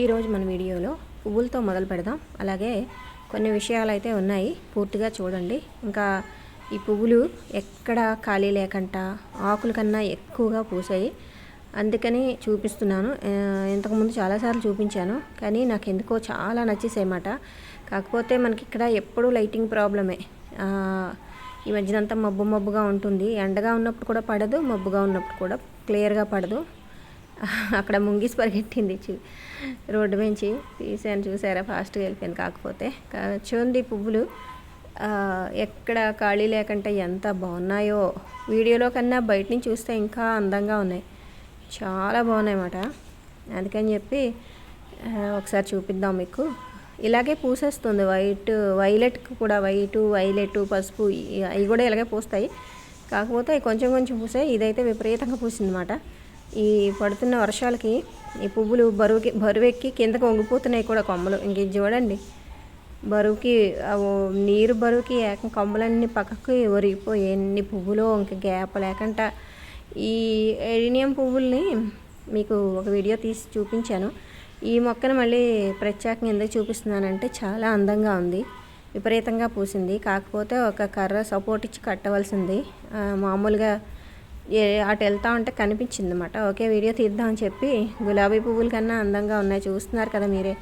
ఈరోజు మన వీడియోలో పువ్వులతో మొదలు పెడదాం. అలాగే కొన్ని విషయాలు అయితే ఉన్నాయి. పూర్తిగా చూడండి. ఇంకా ఈ పువ్వులు ఎక్కడ ఖాళీ లేకుండా ఆకుల కన్నా ఎక్కువగా పూసాయి. అందుకని చూపిస్తున్నాను. ఇంతకుముందు చాలాసార్లు చూపించాను. కానీ నాకు ఎందుకో చాలా నచ్చేసాయన్నమాట కాకపోతే మనకి ఇక్కడ ఎప్పుడూ లైటింగ్ ప్రాబ్లమే. ఈ మధ్యనంతా మబ్బు మబ్బుగా ఉంటుంది. ఎండగా ఉన్నప్పుడు కూడా పడదు మబ్బుగా ఉన్నప్పుడు కూడా క్లియర్గా పడదు. అక్కడ ముంగిసి పరిగెట్టింది రోడ్డు నుంచి తీసాను చూసారా ఫాస్ట్గా వెళ్ళిపోయింది కాకపోతే. చూడండి పువ్వులు. ఎక్కడ ఖాళీ లేకుండా ఎంత బాగున్నాయో. వీడియోలో కన్నా బయట నుంచి చూస్తే ఇంకా అందంగా ఉన్నాయి. చాలా బాగున్నాయన్నమాట. అందుకని చెప్పి ఒకసారి చూపిద్దాం మీకు. ఇలాగే పూసేస్తుంది. వైట్ వైలెట్ కూడా వైటు వైలెట్ పసుపు అవి కూడా ఇలాగే పూస్తాయి. కాకపోతే కొంచెం కొంచెం పూసాయి. ఇదైతే విపరీతంగా పూసిందన్నమాట. ఈ పడుతున్న వర్షాలకి ఈ పువ్వులు బరువుకి బరువెక్కి కిందకు వంగిపోతున్నాయి కూడా కొమ్మలు. ఇంక చూడండి. బరువుకి నీరు బరువుకి ఏకం కొమ్మలన్నీ పక్కకి ఒరిగిపోయి ఎన్ని పువ్వులు ఇంక గ్యాప్ లేకుండా ఈ ఎడినియం పువ్వుల్ని మీకు ఒక వీడియో తీసి చూపించాను. ఈ మొక్కను మళ్ళీ ప్రత్యేకంగా ఎందుకు చూపిస్తున్నానంటే చాలా అందంగా ఉంది. విపరీతంగా పూసింది. కాకపోతే ఒక కర్ర సపోర్ట్ ఇచ్చి కట్టవలసింది. మామూలుగా అటు వెళ్తా ఉంటే కనిపించింది అనమాట ఓకే వీడియో తీద్దామని చెప్పి గులాబీ పువ్వుల కన్నా అందంగా ఉన్నాయి చూస్తున్నారు కదా మీరే.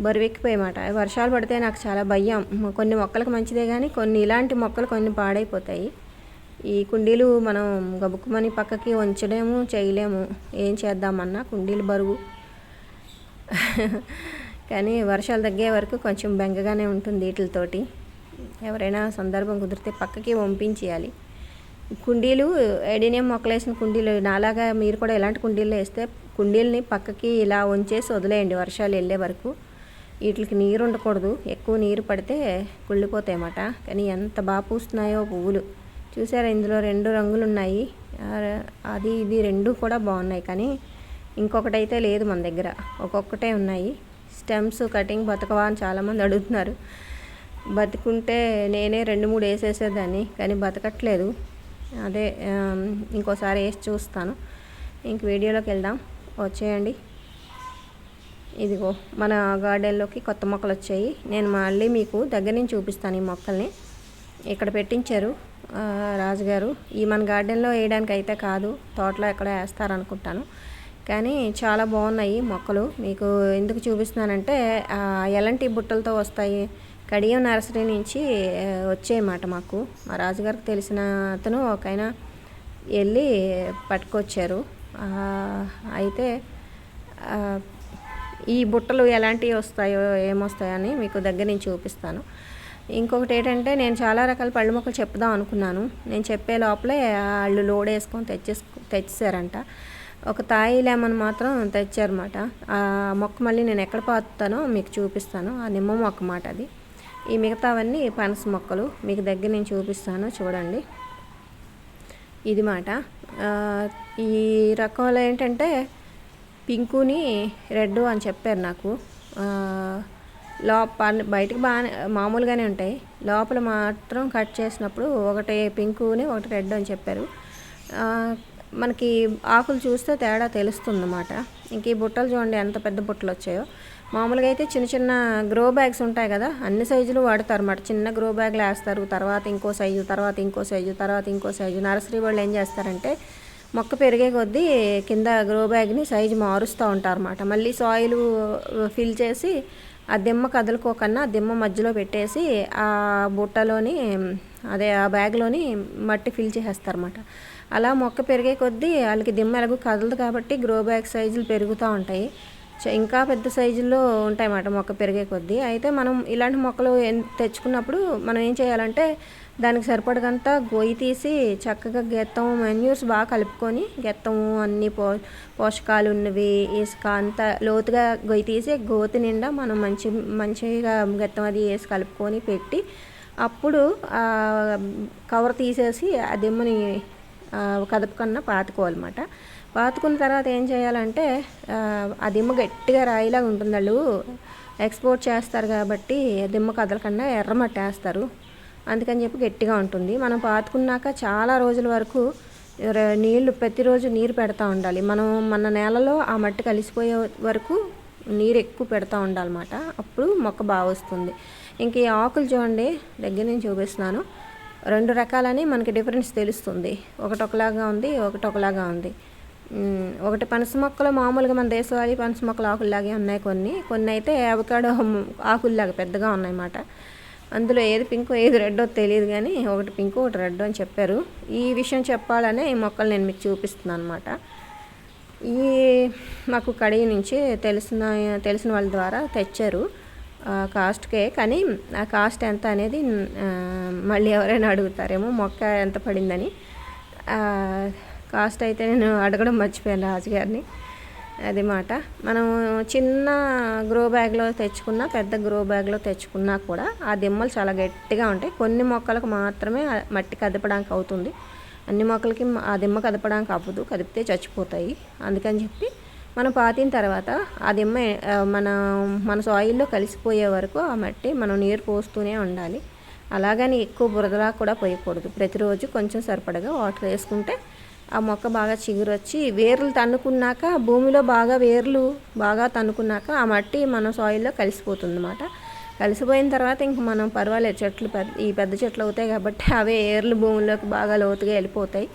బరువెక్కిపోయమాట వర్షాలు పడితే నాకు చాలా భయం. కొన్ని మొక్కలకు మంచిదే కానీ కొన్ని ఇలాంటి మొక్కలు కొన్ని పాడైపోతాయి. ఈ కుండీలు మనం గబుక్కుమని పక్కకి ఉంచలేము చేయలేము. ఏం చేద్దామన్నా కుండీలు బరువు. కానీ వర్షాలు తగ్గే వరకు కొంచెం బెంగగానే ఉంటుంది వీటితోటి. ఎవరైనా సందర్భం కుదిరితే పక్కకి పంపించేయాలి. కుండీలు ఎడినియం మొక్కలు వేసిన కుండీలు నాలాగా మీరు కూడా ఎలాంటి కుండీలు వేస్తే కుండీలని పక్కకి ఇలా ఉంచేసి వదిలేయండి వర్షాలు వెళ్ళే వరకు. వీటికి నీరు ఉండకూడదు ఎక్కువ నీరు పడితే కుళ్ళిపోతాయి అన్నమాట. కానీ ఎంత బాగా పూస్తున్నాయో పువ్వులు. చూసారా ఇందులో రెండు రంగులు ఉన్నాయి. అది ఇది రెండు కూడా బాగున్నాయి. కానీ ఇంకొకటి అయితే లేదు మన దగ్గర. ఒక్కొక్కటే ఉన్నాయి. స్టెమ్స్ కటింగ్ బతకవా అని చాలామంది అడుగుతున్నారు. బతుకుంటే నేనే రెండు మూడు వేసేసేదాన్ని కానీ బతకట్లేదు. అదే ఇంకోసారి వేసి చూస్తాను. ఇంక వీడియోలోకి వెళ్దాం. వచ్చేయండి. ఇదిగో మన గార్డెన్లోకి కొత్త మొక్కలు వచ్చాయి. నేను మళ్ళీ మీకు దగ్గర నుంచి చూపిస్తాను ఈ మొక్కల్ని. ఇక్కడ పెట్టించారు రాజుగారు. ఈ మన గార్డెన్లో వేయడానికి అయితే కాదు తోటలో ఎక్కడ వేస్తారనుకుంటాను. కానీ చాలా బాగున్నాయి మొక్కలు. మీకు ఎందుకు చూపిస్తున్నానంటే ఎలాంటి బుట్టలతో వస్తాయి కడియం నర్సరీ నుంచి వచ్చాయన్నమాట మాకు. మా రాజుగారికి తెలిసిన అతను ఒక ఆయన వెళ్ళి పట్టుకొచ్చారు అయితే ఈ బుట్టలు ఎలాంటివి వస్తాయో ఏమొస్తాయో అని మీకు దగ్గర నుంచి చూపిస్తాను. ఇంకొకటి ఏంటంటే నేను చాలా రకాల పళ్ళు మొక్కలు చెప్దాం అనుకున్నాను. నేను చెప్పే లోపలే వాళ్ళు లోడ్ వేసుకొని తెచ్చేసు తెచ్చేసారంట ఒక తాయి లెమన్ మాత్రం తెచ్చారన్నమాట. ఆ మొక్క మళ్ళీ నేను ఎక్కడ పాతుతానో మీకు చూపిస్తాను. ఆ నిమ్మ మొక్క మాట అది. ఈ మిగతావన్నీ పనస మొక్కలు మీకు దగ్గర నుంచి చూపిస్తాను చూడండి. ఇది మాట. ఈ రకంలో ఏంటంటే పింకుని రెడ్ అని చెప్పారు నాకు. ఆ, లోప బయటకు బాగా మామూలుగానే ఉంటాయి. లోపల మాత్రం కట్ చేసినప్పుడు ఒకటి పింకుని ఒకటి రెడ్ అని చెప్పారు. మనకి ఆకులు చూస్తే తేడా తెలుస్తుందన్నమాట. ఇంక ఈ బుట్టలు చూడండి ఎంత పెద్ద బుట్టలు వచ్చాయో. మామూలుగా అయితే చిన్న చిన్న గ్రో బ్యాగ్స్ ఉంటాయి కదా అన్ని సైజులు వాడతారు అన్నమాట చిన్న గ్రో బ్యాగ్లు వేస్తారు తర్వాత ఇంకో సైజు తర్వాత ఇంకో సైజు తర్వాత ఇంకో సైజు నర్సరీ వాళ్ళు ఏం చేస్తారంటే మొక్క పెరిగే కొద్దీ కింద గ్రో బ్యాగ్ని సైజు మారుస్తూ ఉంటారు అన్నమాట మళ్ళీ సాయిల్ ఫిల్ చేసి ఆ దిమ్మ కదులుకోకన్నా ఆ దిమ్మ మధ్యలో పెట్టేసి ఆ బుట్టలోని అదే ఆ బ్యాగ్లోని మట్టి ఫిల్ చేసేస్తారన్నమాట. అలా మొక్క పెరిగే కొద్దీ వాళ్ళకి దిమ్మ ఎలాగో కదలదు కాబట్టి గ్రో బ్యాగ్ సైజులు పెరుగుతూ ఉంటాయి. ఇంకా పెద్ద సైజుల్లో ఉంటాయన్నమాట మొక్క పెరిగే కొద్దీ. అయితే మనం ఇలాంటి మొక్కలు తెచ్చుకున్నప్పుడు మనం ఏం చేయాలంటే దానికి సరిపడగంత గొయ్యి తీసి చక్కగా గెత్తం మెన్యూర్స్ బాగా కలుపుకొని గెత్తము అన్ని పో పోషకాలు ఉన్నవి ఇసుక అంతా లోతుగా గొయ్యి తీసి గోతి నిండా మనం మంచి మంచిగా గెత్తం అది వేసి కలుపుకొని పెట్టి అప్పుడు కవర్ తీసేసి ఆ దిమ్మని కదపకన్నా పాతుకోవాలన్నమాట. పాతుకున్న తర్వాత ఏం చేయాలంటే ఆ, దిమ్మ గట్టిగా రాయిలాగా ఉంటుంది వాళ్ళు ఎక్స్పోర్ట్ చేస్తారు కాబట్టి దిమ్మ కదలకుండా ఎర్రమట్టి వేస్తారు. అందుకని చెప్పి గట్టిగా ఉంటుంది. మనం పాతుకున్నాక చాలా రోజుల వరకు నీళ్ళు ప్రతిరోజు నీరు పెడతా ఉండాలి. మనం మన నేలలో ఆ మట్టి కలిసిపోయే వరకు నీరు ఎక్కువ పెడతా ఉండాలన్నమాట. అప్పుడు మొక్క బాగా వస్తుంది. ఇంక ఈ ఆకులు చూడండి దగ్గర నుంచి చూపిస్తున్నాను. రెండు రకాలని మనకి డిఫరెన్స్ తెలుస్తుంది. ఒకటి ఒకలాగా ఉంది ఒకటి ఒకలాగా ఉంది. ఒకటి పనస మొక్కలు మామూలుగా మన దేశవాళీ పనస మొక్కలు ఆకుల్లాగే ఉన్నాయి కొన్ని. కొన్ని అయితే అవకాడో ఆకుల్లాగా పెద్దగా ఉన్నాయన్నమాట. అందులో ఏది పింక్ ఏది రెడ్డో తెలియదు కానీ ఒకటి పింక్ ఒకటి రెడ్ అని చెప్పారు. ఈ విషయం చెప్పాలనే ఈ మొక్కలు నేను మీకు చూపిస్తున్నాను అనమాట ఈ మాకు కడిగి నుంచి తెలిసిన తెలిసిన వాళ్ళ ద్వారా తెచ్చారు. ఆ, కాస్ట్కే కానీ ఆ కాస్ట్ ఎంత అనేది మళ్ళీ ఎవరైనా అడుగుతారేమో మొక్క ఎంత పడిందని. కాస్ట్ అయితే నేను అడగడం మర్చిపోయాను రాజుగారిని అది మాట. మనం చిన్న గ్రో బ్యాగ్లో తెచ్చుకున్నా పెద్ద గ్రో బ్యాగ్లో తెచ్చుకున్నా కూడా ఆ దిమ్మలు చాలా గట్టిగా ఉంటాయి. కొన్ని మొక్కలకు మాత్రమే మట్టి కదపడానికి అవుతుంది. అన్ని మొక్కలకి ఆ దిమ్మ కదపడానికి అవ్వదు కదిపితే చచ్చిపోతాయి. అందుకని చెప్పి మనం పాతిన తర్వాత ఆ దిమ్మ మన మన సాయిల్లో కలిసిపోయే వరకు ఆ మట్టి మనం నీరు పోస్తూనే ఉండాలి. అలాగని ఎక్కువ బురదలా కూడా పోయకూడదు. ప్రతిరోజు కొంచెం సరిపడగా వాటర్ వేసుకుంటే ఆ మొక్క బాగా చిగురొచ్చి వేర్లు తన్నుకున్నాక భూమిలో బాగా వేర్లు బాగా తన్నుకున్నాక ఆ మట్టి మన సాయిల్లో కలిసిపోతుంది అన్నమాట కలిసిపోయిన తర్వాత ఇంక మనం పర్వాలేదు చెట్లు పెద్ద ఈ పెద్ద చెట్లు అవుతాయి కాబట్టి అవే ఏర్లు భూమిలోకి బాగా లోతుగా వెళ్ళిపోతాయి.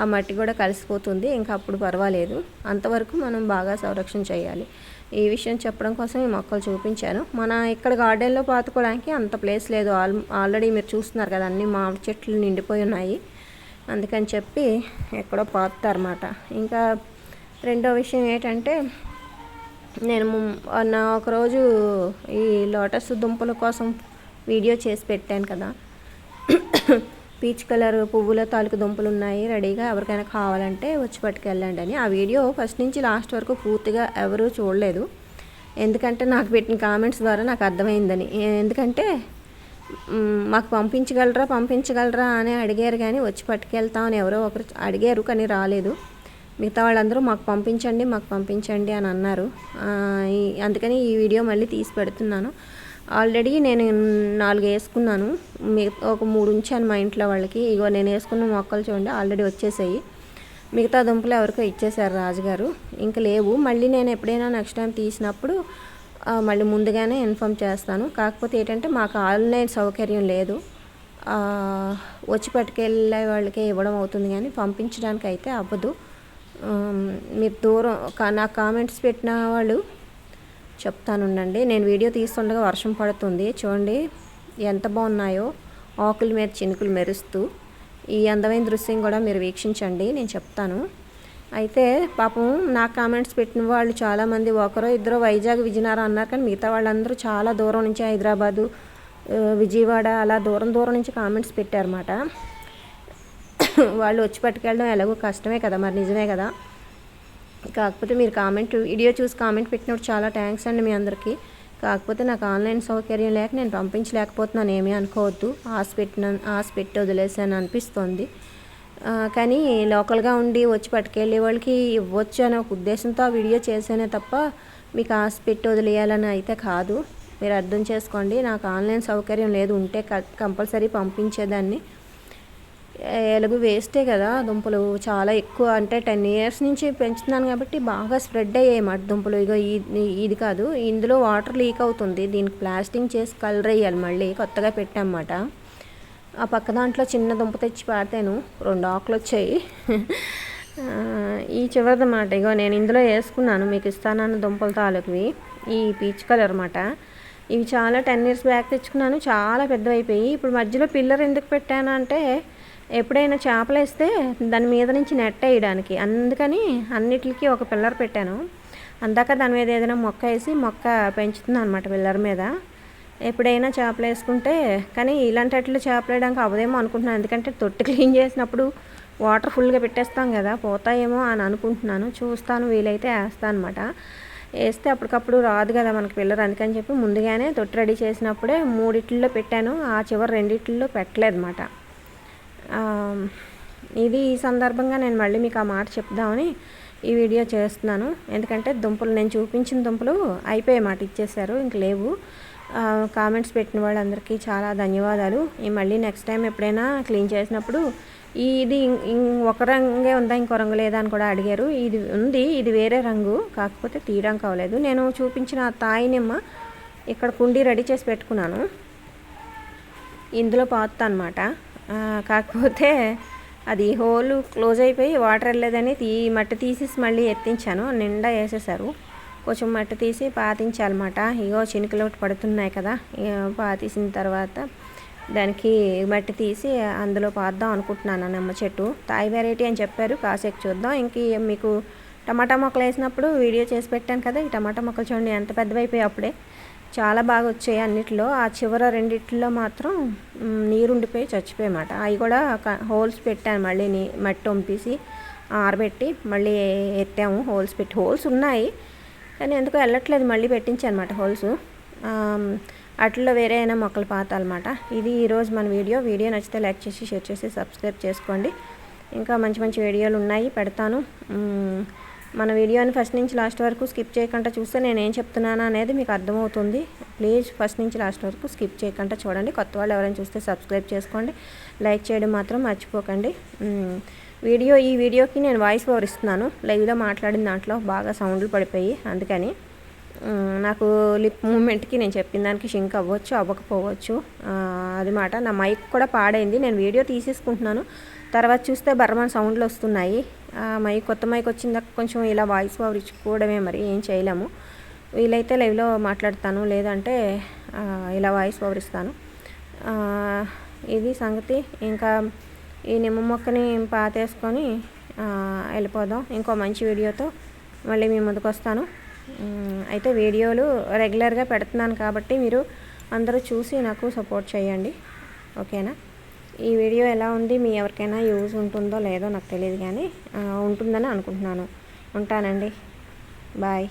ఆ మట్టి కూడా కలిసిపోతుంది ఇంకా అప్పుడు పర్వాలేదు. అంతవరకు మనం బాగా సంరక్షణ చేయాలి. ఈ విషయం చెప్పడం కోసం ఈ మొక్కలు చూపించాను. మన ఇక్కడ గార్డెన్లో పాతుకోవడానికి అంత ప్లేస్ లేదు. ఆల్ ఆల్రెడీ మీరు చూస్తున్నారు కదా అన్ని మామిడి చెట్లు నిండిపోయి ఉన్నాయి. అందుకని చెప్పి ఎక్కడో పాతుతారన్నమాట ఇంకా రెండో విషయం ఏంటంటే నేను నా ఒకరోజు ఈ లోటస్ దుంపల కోసం వీడియో చేసి పెట్టాను కదా. పీచ్ కలర్ పువ్వుల తాలూకు దుంపలు ఉన్నాయి రెడీగా ఎవరికైనా కావాలంటే వచ్చి పట్టుకెళ్ళండి అని. ఆ వీడియో ఫస్ట్ నుంచి లాస్ట్ వరకు పూర్తిగా ఎవరూ చూడలేదు. ఎందుకంటే నాకు పెట్టిన కామెంట్స్ ద్వారా నాకు అర్థమైందని. ఎందుకంటే మాకు పంపించగలరా పంపించగలరా అని అడిగారు కానీ వచ్చి పట్టుకెళ్తామని ఎవరో ఒకరు అడిగారు కానీ రాలేదు. మిగతా వాళ్ళందరూ మాకు పంపించండి మాకు పంపించండి అని అన్నారు. అందుకని ఈ వీడియో మళ్ళీ తీసి పెడుతున్నాను. ఆల్రెడీ నేను నాలుగు వేసుకున్నాను. ఒక మూడు ఉంచాను మా ఇంట్లో వాళ్ళకి. ఇగో నేను వేసుకున్న మొక్కలు చూడండి ఆల్రెడీ వచ్చేసాయి. మిగతా దుంపలు ఎవరికో ఇచ్చేశారు రాజుగారు. ఇంకా లేవు. మళ్ళీ నేను ఎప్పుడైనా నెక్స్ట్ టైం తీసినప్పుడు మళ్ళీ ముందుగానే ఇన్ఫామ్ చేస్తాను. కాకపోతే ఏంటంటే మాకు ఆన్లైన్ సౌకర్యం లేదు. వచ్చి పట్టుకెళ్ళే వాళ్ళకే ఇవ్వడం అవుతుంది కానీ పంపించడానికి అయితే అవ్వదు మీరు దూరం కా- నా కామెంట్స్ పెట్టిన వాళ్ళు చెప్తానుండండి నేను వీడియో తీస్తుండగా వర్షం పడుతుంది. చూడండి ఎంత బాగున్నాయో. ఆకుల మీద చినుకులు మెరుస్తూ. ఈ అందమైన దృశ్యం కూడా మీరు వీక్షించండి. నేను చెప్తాను. అయితే పాపం నా కామెంట్స్ పెట్టిన వాళ్ళు చాలామంది ఒకరో ఇద్దరు వైజాగ్ విజయనగరం అన్నారు కానీ మిగతా వాళ్ళందరూ చాలా దూరం నుంచి హైదరాబాదు విజయవాడ అలా దూరం దూరం నుంచి కామెంట్స్ పెట్టారన్నమాట. వాళ్ళు వచ్చి పట్టుకెళ్ళడం ఎలాగో కష్టమే కదా మరి నిజమే కదా. కాకపోతే మీరు కామెంట్ వీడియో చూసి కామెంట్ పెట్టినప్పుడు చాలా థ్యాంక్స్ అండి మీ అందరికీ. కాకపోతే నాకు ఆన్లైన్ సౌకర్యం లేక నేను పంపించలేకపోతున్నాను ఏమీ అనుకోవద్దు. ఆశ పెట్టిన ఆశ పెట్టి వదిలేసాను అనిపిస్తుంది. కానీ లోకల్గా ఉండి వచ్చి పట్టుకెళ్ళే వాళ్ళకి ఇవ్వచ్చు అనే ఒక ఉద్దేశంతో ఆ వీడియో చేశానే తప్ప మీకు ఆశ పెట్టి వదిలేయాలని అయితే కాదు. మీరు అర్థం చేసుకోండి నాకు ఆన్లైన్ సౌకర్యం లేదు ఉంటే కంపల్సరీ పంపించేదాన్ని. ఎలుగు వేస్టే కదా దుంపలు చాలా ఎక్కువ అంటే టెన్ ఇయర్స్ నుంచి పెంచుతున్నాను కాబట్టి బాగా స్ప్రెడ్ అయ్యాయి మాట దుంపలు. ఇగో ఇది ఇది కాదు ఇందులో వాటర్ లీక్ అవుతుంది దీనికి ప్లాస్టింగ్ చేసి కలర్ వేయాలి మళ్ళీ కొత్తగా పెట్టామన్నమాట ఆ పక్క దాంట్లో చిన్న దుంప తెచ్చి పాడాను రెండు ఆకులు వచ్చాయి. ఈ చివరిది మాట ఇగో నేను ఇందులో వేసుకున్నాను. మీకు ఇస్తానన్న దుంపల తాలూకువి. ఈ పీచ్ కలర్ అనమాట ఇవి చాలా టెన్ ఇయర్స్ బ్యాక్ తెచ్చుకున్నాను. చాలా పెద్దవైపోయి. ఇప్పుడు మధ్యలో పిల్లర్ ఎందుకు పెట్టాను అంటే ఎప్పుడైనా చేపలు వేస్తే దాని మీద నుంచి నెట్ వేయడానికి. అందుకని అన్నిటికీ ఒక పిల్లర్ పెట్టాను. అందాక దాని మీద ఏదైనా మొక్క వేసి మొక్క పెంచుతున్నాను అనమాట పిల్లర్ మీద. ఎప్పుడైనా చేపలు వేసుకుంటే కానీ ఇలాంటి అట్లు చేపలు వేయడానికి అవదేమో అనుకుంటున్నాను. ఎందుకంటే తొట్టి క్లీన్ చేసినప్పుడు వాటర్ ఫుల్గా పెట్టేస్తాం కదా పోతాయేమో అని అనుకుంటున్నాను. చూస్తాను వీలైతే వేస్తాను అనమాట వేస్తే అప్పటికప్పుడు రాదు కదా మనకు పిల్లలు. అందుకని చెప్పి ముందుగానే తొట్టి రెడీ చేసినప్పుడే మూడిట్లో పెట్టాను. ఆ చివరి రెండిట్లో పెట్టలేదు అనమాట ఇది ఈ సందర్భంగా నేను మళ్ళీ మీకు ఆ మాట చెప్దామని ఈ వీడియో చేస్తున్నాను. ఎందుకంటే దుంపలు నేను చూపించిన దుంపలు అయిపోయే మాట ఇచ్చేసారు ఇంక లేవు. కామెంట్స్ పెట్టిన వాళ్ళందరికీ చాలా ధన్యవాదాలు. ఈ మళ్ళీ నెక్స్ట్ టైం ఎప్పుడైనా క్లీన్ చేసినప్పుడు ఈ ఇది ఇం- ఒక రంగే ఉందా ఇంకో రంగు లేదా అని కూడా అడిగారు. ఇది ఉంది ఇది వేరే రంగు కాకపోతే తీయడం కావలేదు. నేను చూపించిన తాయి నిమ్మ ఇక్కడ కుండీ రెడీ చేసి పెట్టుకున్నాను. ఇందులో పాత అనమాట కాకపోతే అది హోల్ క్లోజ్ అయిపోయి వాటర్ వెళ్ళలేదని తీ మట్టి తీసేసి మళ్ళీ ఎత్తించాను. నిండా వేసేసారు. కొంచెం మట్టి తీసి పాతించాలన్నమాట. ఇగో చినుకులు ఒకటి పడుతున్నాయి కదా. ఇక పాతీసిన తర్వాత దానికి మట్టి తీసి అందులో పాద్దాం అనుకుంటున్నాను ఆ నిమ్మ చెట్టు. తాయి వెరైటీ అని చెప్పారు. కాసేపు చూద్దాం. ఇంక మీకు టమాటా మొక్కలు వేసినప్పుడు వీడియో చేసి పెట్టాను కదా. ఈ టమాటా మొక్కలు చూడండి ఎంత పెద్దవైపోయాయి అప్పుడే. చాలా బాగా వచ్చాయి అన్నిట్లో. ఆ చివర రెండిట్లో మాత్రం నీరుండిపోయి నీరు ఉండిపోయి చచ్చిపోయామాట అవి కూడా క- హోల్స్ పెట్టాను. మళ్ళీ మట్టి వంపేసి ఆరబెట్టి మళ్ళీ ఎత్తాము. హోల్స్ పెట్టి హోల్స్ ఉన్నాయి. కానీ ఎందుకో వెళ్ళట్లేదు మళ్ళీ పెట్టించనమాట హోల్స్. అట్లలో వేరే అయినా మొక్కలు పాతాలన్నమాట. ఇది ఈరోజు మన వీడియో. వీడియో నచ్చితే లైక్ చేసి షేర్ చేసి సబ్స్క్రైబ్ చేసుకోండి. ఇంకా మంచి మంచి వీడియోలు ఉన్నాయి పెడతాను. మన వీడియోని ఫస్ట్ నుంచి లాస్ట్ వరకు స్కిప్ చేయకుండా చూస్తే నేను ఏం చెప్తున్నాను అనేది మీకు అర్థమవుతుంది. ప్లీజ్ ఫస్ట్ నుంచి లాస్ట్ వరకు స్కిప్ చేయకుండా చూడండి. కొత్త వాళ్ళు ఎవరైనా చూస్తే సబ్స్క్రైబ్ చేసుకోండి. లైక్ చేయడం మాత్రం మర్చిపోకండి. వీడియో ఈ వీడియోకి నేను వాయిస్ ఓవర్ ఇస్తున్నాను. లైవ్లో మాట్లాడిన దాంట్లో బాగా సౌండ్లు పడిపోయి అందుకని నాకు లిప్ మూమెంట్కి నేను చెప్పిన దానికి షింక్ అవ్వచ్చు అవ్వకపోవచ్చు. అది మాట. నా మైక్ కూడా పాడైంది. నేను వీడియో తీసేసుకుంటున్నాను. తర్వాత చూస్తే బర్మన్ సౌండ్లు వస్తున్నాయి. మైక్ కొత్త మైక్ వచ్చిందాక కొంచెం ఇలా వాయిస్ ఓవర్ ఇచ్చుకోవడమే మరి ఏం చేయలేము. వీలైతే లైవ్లో మాట్లాడతాను. లేదంటే ఇలా వాయిస్ ఓవర్ ఇస్తాను. ఇది సంగతి. ఇంకా ఈ నిమ్మ మొక్కని పాతేసుకొని వెళ్ళిపోదాం. ఇంకో మంచి వీడియోతో మళ్ళీ మీ ముందుకు వస్తాను. అయితే వీడియోలు రెగ్యులర్గా పెడుతున్నాను కాబట్టి మీరు అందరూ చూసి నాకు సపోర్ట్ చేయండి. ఓకేనా? ఈ వీడియో ఎలా ఉంది? మీ ఎవరికైనా యూజ్ ఉంటుందో లేదో నాకు తెలియదు కానీ ఉంటుందని అనుకుంటున్నాను. ఉంటానండి. బాయ్.